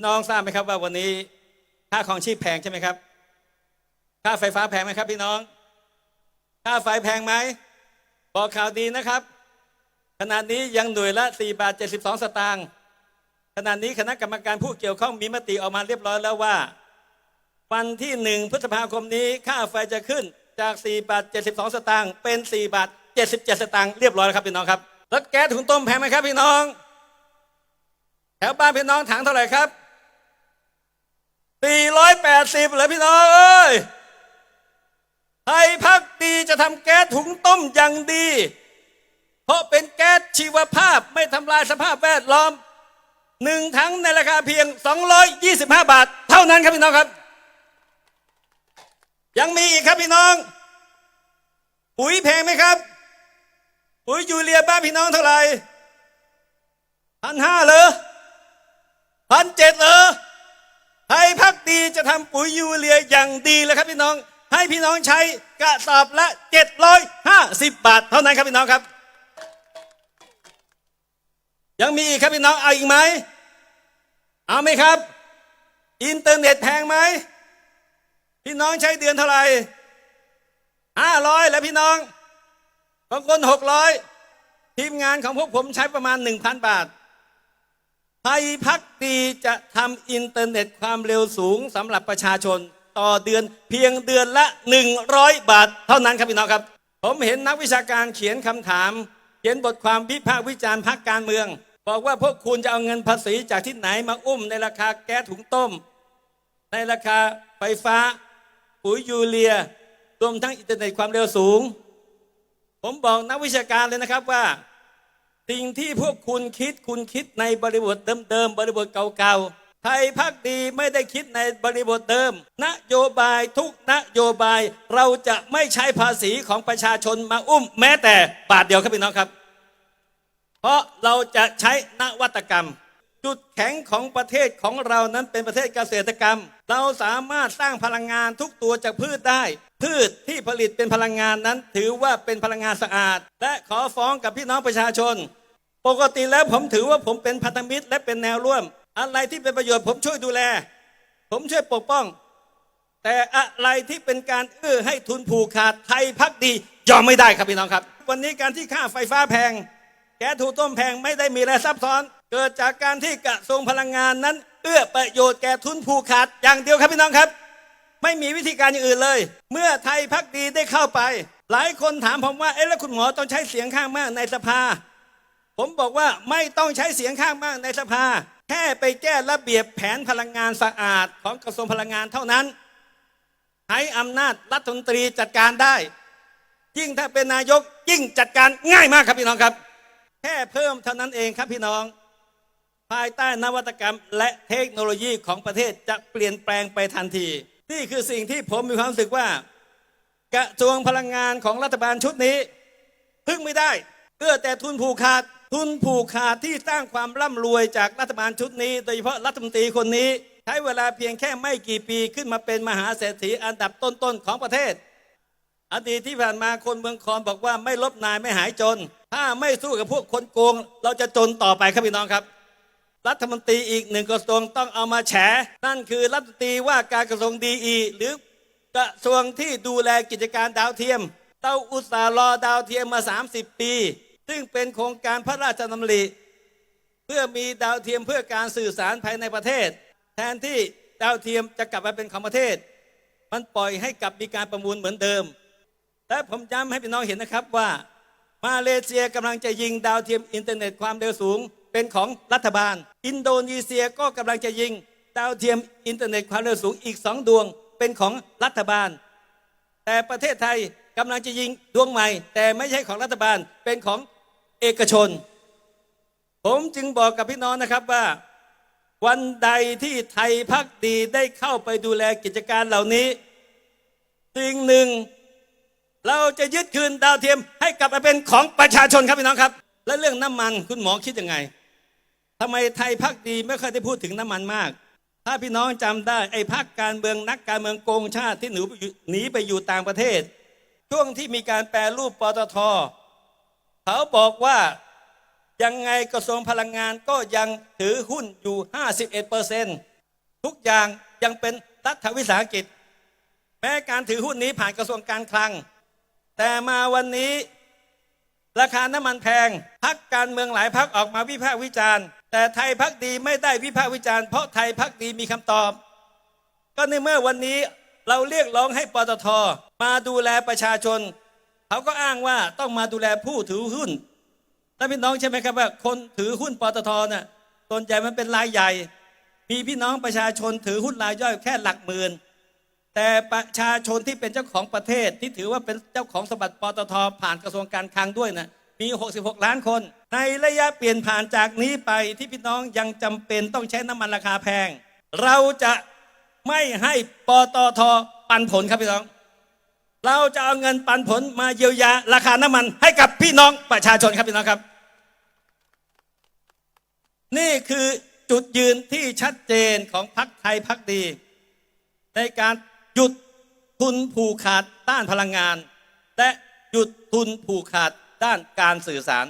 พี่น้องทราบไหมครับว่าวันนี้ค่าของชีพแพงใช่ไหมครับ ค่าไฟฟ้าแพงไหมครับ พี่น้อง ค่าไฟแพงไหมบอกข่าวดีนะครับ ขณะนี้ยังหน่วยละ4บาท72 สตางค์ขณะนี้คณะกรรมการผู้เกี่ยวข้องมีมติออกมาเรียบร้อยแล้วว่า วันที่หนึ่งพฤษภาคมนี้ค่าไฟจะขึ้นจาก4บาท72 สตางค์เป็น4บาท77 สตางค์เรียบร้อยแล้วครับพี่น้องครับ แล้วแก๊สถุงต้มแพงไหมครับพี่น้อง แถวบ้านพี่น้องถังเท่าไหร่ครับ 480เหรอพี่น้องเอ้ยไทยพักดีจะทำแก๊สถุงต้มอย่างดี เพราะเป็นแก๊สชีวภาพไม่ทำลายสภาพแวดล้อมหนึ่งถังในราคาเพียง 225 บาท เท่านั้นครับพี่น้องครับ ยังมีอีกครับพี่น้อง ปุ๋ยแพงไหมครับ ปุ๋ยยูเรียบ้านพี่น้องเท่าไหร่พันห้าเหรอพันเจ็ดเหรอ จะทำปุ๋ยยูเรียอย่างดีเลยครับพี่น้อง ให้พี่น้องใช้กระสอบละ 750 บาท เท่านั้นครับพี่น้องครับ ยังมีอีกครับพี่น้องเอาอีกไหมเอาไหมครับ อินเทอร์เน็ตแพงไหมพี่น้องใช้เดือนเท่าไหร่ห้าร้อยแล้วพี่น้องบางคนหกร้อยทีมงานของพวกผมใช้ประมาณหนึ่งพันบาท ไทยพักดีจะทำอินเทอร์เน็ตความเร็วสูงสำหรับประชาชนต่อเดือนเพียงเดือนละ 100 บาท เท่านั้นครับพี่น้องครับ ผมเห็นนักวิชาการเขียนคำถาม เขียนบทความวิพากษ์วิจารณ์พักการเมือง บอกว่าพวกคุณจะเอาเงินภาษีจากที่ไหนมาอุ้มในราคาแก๊สถุงต้ม ในราคาไฟฟ้า ปุ๋ยยูเรีย รวมทั้งอินเทอร์เน็ตความเร็วสูง ผมบอกนักวิชาการเลยนะครับว่า สิ่งที่พวกคุณคิดคุณคิดในบริบทเดิมๆบริบทเก่าๆไทยพักดีไม่ได้คิดในบริบทเดิม นโยบายทุกนโยบายเราจะไม่ใช้ภาษีของประชาชนมาอุ้ม แม้แต่บาทเดียวครับพี่น้องครับ เพราะเราจะใช้นวัตกรรม จุดแข็งของประเทศของเรานั้นเป็นประเทศเกษตรกรรม เราสามารถสร้างพลังงานทุกตัวจากพืชได้ พืชที่ผลิตเป็นพลังงานนั้นถือว่าเป็นพลังงานสะอาด และขอฟ้องกับพี่น้องประชาชน ปกติแล้วผมถือว่าผมเป็นพันธมิตรและเป็นแนวร่วม อะไรที่เป็นประโยชน์ผมช่วยดูแล ผมช่วยปกป้อง แต่อะไรที่เป็นการเอื้อให้ทุนผูกขาดไทยพักดียอมไม่ได้ครับพี่น้องครับ วันนี้การที่ค่าไฟฟ้าแพง แก๊สถูกต้มแพงไม่ได้มีอะไรซับซ้อน เกิดจากการที่กระทรวงพลังงานนั้น เอื้อประโยชน์แก่ทุนผูกขาดอย่างเดียวครับพี่น้องครับ ไม่มีวิธีการอย่างอื่นเลย เมื่อไทยพักดีได้เข้าไป หลายคนถามผมว่าเอ๊ะแล้วคุณหมอต้องใช้เสียงข้างมากในสภา ผมบอกว่าไม่ต้องใช้เสียงข้างมากในสภา แค่ไปแก้ระเบียบแผนพลังงานสะอาดของกระทรวงพลังงานเท่านั้นให้อำนาจรัฐมนตรีจัดการได้ ยิ่งถ้าเป็นนายกยิ่งจัดการง่ายมากครับพี่น้องครับ แค่เพิ่มเท่านั้นเองครับพี่น้อง ภายใต้นวัตกรรมและเทคโนโลยีของประเทศจะเปลี่ยนแปลงไปทันที นี่คือสิ่งที่ผมมีความรู้สึกว่า กระทรวงพลังงานของรัฐบาลชุดนี้พึ่งไม่ได้เอื้อแต่ทุนผูกขาด ทุนผูกขาดที่สร้างความร่ำรวยจากรัฐบาลชุดนี้ โดยเฉพาะรัฐมนตรีคนนี้ ใช้เวลาเพียงแค่ไม่กี่ปีขึ้นมาเป็นมหาเศรษฐีอันดับต้นๆของประเทศ อดีตที่ผ่านมาคนเมืองคอนบอกว่าไม่ลบนายไม่หายจน ถ้าไม่สู้กับพวกคนโกง เราจะจนต่อไปครับพี่น้องครับ รัฐมนตรีอีกหนึ่งกระทรวงต้องเอามาแฉ นั่นคือรัฐมนตรีว่าการกระทรวงดีอีหรือกระทรวงที่ดูแลกิจการดาวเทียมเต้าอุตสาห์รอดาวเทียมมา 30 ปี ซึ่งเป็นโครงการพระราชดำริ เพื่อมีดาวเทียมเพื่อการสื่อสารภายในประเทศ แทนที่ดาวเทียมจะกลับมาเป็นของประเทศ มันปล่อยให้กลับมีการประมูลเหมือนเดิม และผมย้ำให้พี่น้องเห็นนะครับว่า มาเลเซียกำลังจะยิงดาวเทียมอินเทอร์เน็ตความเร็วสูงเป็นของรัฐบาล อินโดนีเซียก็กำลังจะยิงดาวเทียมอินเทอร์เน็ตความเร็วสูงอีกสองดวงเป็นของรัฐบาล แต่ประเทศไทยกำลังจะยิงดวงใหม่ แต่ไม่ใช่ของรัฐบาลเป็นของ เอกชน ผมจึงบอกกับพี่น้องนะครับว่า วันใดที่ไทยพักดีได้เข้าไปดูแลกิจการเหล่านี้ สิ่งหนึ่ง เราจะยึดคืนดาวเทียมให้กลับมาเป็นของประชาชนครับพี่น้องครับ และเรื่องน้ำมันคุณหมอคิดยังไงทำไมไทยพักดีไม่เคยได้พูดถึงน้ำมันมากถ้าพี่น้องจำได้ไอ้พักการเมืองนักการเมืองโกงชาติที่หนีหนีไปอยู่ต่างประเทศ ช่วงที่มีการแปรรูปปตท เขาบอกว่ายังไงกระทรวงพลังงานก็ยังถือหุ้นอยู่ 51เปอร์เซนต์ทุกอย่างยังเป็นรัฐวิสาหกิจ แม้การถือหุ้นนี้ผ่านกระทรวงการคลัง แต่มาวันนี้ราคาน้ำมันแพงพักการเมืองหลายพักออกมาวิพากษ์วิจารณ์ แต่ไทยพักดีไม่ได้วิพากษ์วิจารณ์เพราะไทยพักดีมีคำตอบ ก็ในเมื่อวันนี้เราเรียกร้องให้ปตทมาดูแลประชาชน เขาก็อ้างว่าต้องมาดูแลผู้ถือหุ้นท่านพี่น้องใช่ไหมครับว่าคนถือหุ้นปตทน่ะส่วนใหญ่มันเป็นรายใหญ่ มีพี่น้องประชาชนถือหุ้นรายย่อยแค่หลักหมื่นแต่ประชาชนที่เป็นเจ้าของประเทศที่ถือว่าเป็นเจ้าของสมบัติปตทผ่านกระทรวงการคลังด้วยนะมี 66 ล้านคน ในระยะเปลี่ยนผ่านจากนี้ไปที่พี่น้องยังจำเป็นต้องใช้น้ำมันราคาแพง เราจะไม่ให้ปตทปันผลครับพี่น้อง เราจะเอาเงินปันผลมาเยียวยาราคาน้ำมันให้กับพี่น้องประชาชนครับพี่น้องครับ นี่คือจุดยืนที่ชัดเจนของพรรคไทยพักดี ในการหยุดทุนผูกขาดด้านพลังงาน และหยุดทุนผูกขาดด้านการสื่อสาร